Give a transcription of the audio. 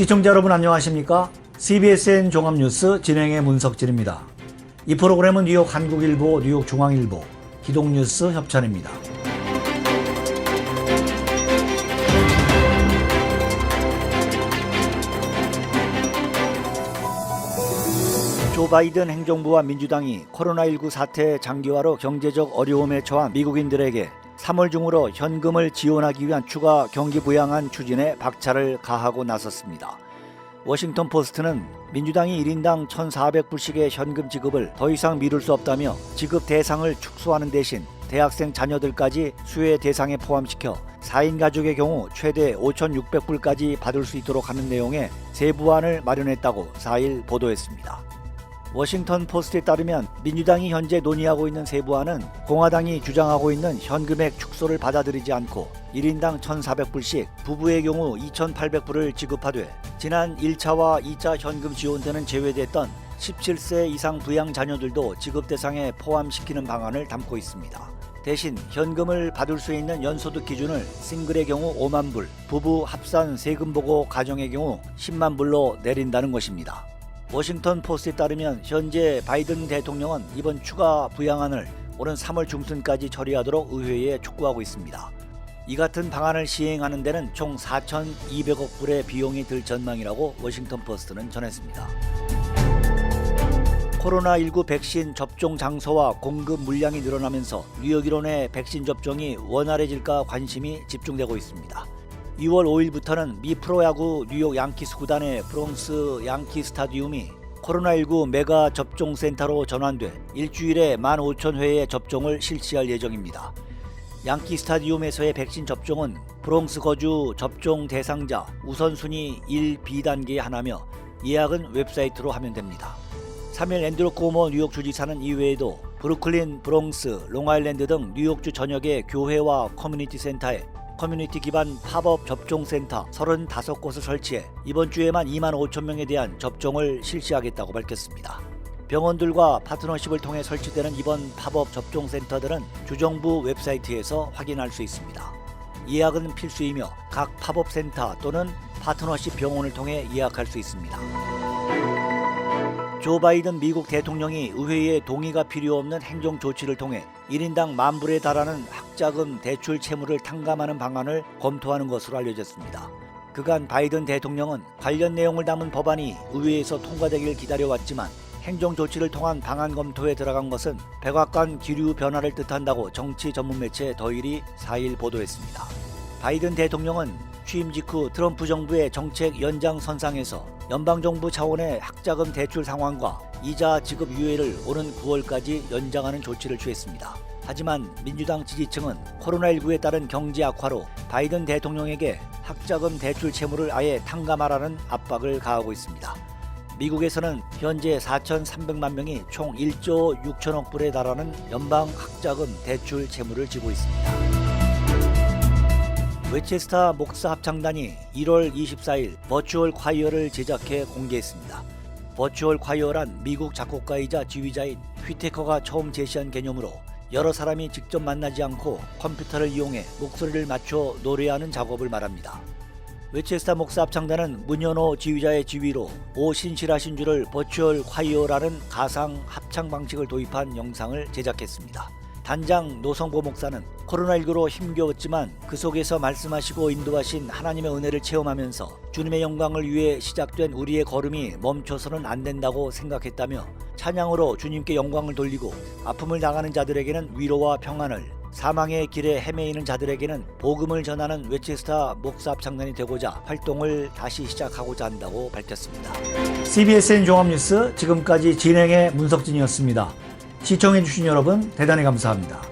시청자 여러분 안녕하십니까? CBSN 종합뉴스 진행의 문석진입니다. 이 프로그램은 뉴욕 한국일보, 뉴욕 중앙일보, 기동뉴스 협찬입니다. 조 바이든 행정부와 민주당이 코로나19 사태 장기화로 경제적 어려움에 처한 미국인들에게 3월 중으로 현금을 지원하기 위한 추가 경기 부양안 추진에 박차를 가하고 나섰습니다. 워싱턴 포스트는 민주당이 1인당 1,400불씩의 현금 지급을 더 이상 미룰 수 없다며 지급 대상을 축소하는 대신 대학생 자녀들까지 수혜 대상에 포함시켜 4인 가족의 경우 최대 5,600불까지 받을 수 있도록 하는 내용의 세부안을 마련했다고 4일 보도했습니다. 워싱턴 포스트에 따르면 민주당이 현재 논의하고 있는 세부안은 공화당이 주장하고 있는 현금액 축소를 받아들이지 않고 1인당 1,400불씩 부부의 경우 2,800불을 지급하되 지난 1차와 2차 현금 지원 때는 제외됐던 17세 이상 부양 자녀들도 지급 대상에 포함시키는 방안을 담고 있습니다. 대신 현금을 받을 수 있는 연소득 기준을 싱글의 경우 5만 불, 부부 합산 세금 보고 가정의 경우 10만 불로 내린다는 것입니다. 워싱턴 포스트에 따르면 현재 바이든 대통령은 이번 추가 부양안을 오는 3월 중순까지 처리하도록 의회에 촉구하고 있습니다. 이 같은 방안을 시행하는 데는 총 4,200억 불의 비용이 들 전망이라고 워싱턴 포스트는 전했습니다. 코로나19 백신 접종 장소와 공급 물량이 늘어나면서 뉴욕 일원의 백신 접종이 원활해질까 관심이 집중되고 있습니다. 2월 5일부터는 미 프로야구 뉴욕 양키스 구단의 브롱스 양키 스타디움이 코로나19 메가 접종 센터로 전환돼 일주일에 15,000회의 접종을 실시할 예정입니다. 양키 스타디움에서의 백신 접종은 브롱스 거주 접종 대상자 우선순위 1B 단계의 하나며 예약은 웹사이트로 하면 됩니다. 3일 앤드루 코모 뉴욕 주지사는 이외에도 브루클린, 브롱스, 롱아일랜드 등 뉴욕주 전역의 교회와 커뮤니티 센터에 커뮤니티 기반 팝업 접종센터 35곳을 설치해 이번 주에만 2만 5천 명에 대한 접종을 실시하겠다고 밝혔습니다. 병원들과 파트너십을 통해 설치되는 이번 팝업 접종센터들은 주정부 웹사이트에서 확인할 수 있습니다. 예약은 필수이며 각 팝업 센터 또는 파트너십 병원을 통해 예약할 수 있습니다. 조 바이든 미국 대통령이 의회의 동의가 필요 없는 행정 조치를 통해 1인당 만 불에 달하는 학자금 대출 채무를 탕감하는 방안을 검토하는 것으로 알려졌습니다. 그간 바이든 대통령은 관련 내용을 담은 법안이 의회에서 통과되길 기다려왔지만 행정 조치를 통한 방안 검토에 들어간 것은 백악관 기류 변화를 뜻한다고 정치 전문 매체 더일이 4일 보도했습니다. 바이든 대통령은 취임 직후 트럼프 정부의 정책 연장선상에서 연방정부 차원의 학자금 대출 상환과 이자 지급 유예를 오는 9월까지 연장하는 조치를 취했습니다. 하지만 민주당 지지층은 코로나19에 따른 경제 악화로 바이든 대통령에게 학자금 대출 채무를 아예 탕감하라는 압박을 가하고 있습니다. 미국에서는 현재 4,300만 명이 총 1조 6천억 불에 달하는 연방 학자금 대출 채무를 지고 있습니다. 웨체스타 목사 합창단이 1월 24일 버추얼 콰이어를 제작해 공개했습니다. 버추얼 콰이어란 미국 작곡가이자 지휘자인 휘테커가 처음 제시한 개념으로 여러 사람이 직접 만나지 않고 컴퓨터를 이용해 목소리를 맞춰 노래하는 작업을 말합니다. 웨체스타 목사 합창단은 문현호 지휘자의 지휘로 오 신실하신 주를 버추얼 콰이어라는 가상 합창 방식을 도입한 영상을 제작했습니다. 단장 노성보 목사는 코로나19로 힘겨웠지만 그 속에서 말씀하시고 인도하신 하나님의 은혜를 체험하면서 주님의 영광을 위해 시작된 우리의 걸음이 멈춰서는 안 된다고 생각했다며 찬양으로 주님께 영광을 돌리고 아픔을 당하는 자들에게는 위로와 평안을 사망의 길에 헤매이는 자들에게는 복음을 전하는 웨체스타 목사 합창단이 되고자 활동을 다시 시작하고자 한다고 밝혔습니다. CBSN 종합뉴스 지금까지 진행의 문석진이었습니다. 시청해주신 여러분 대단히 감사합니다.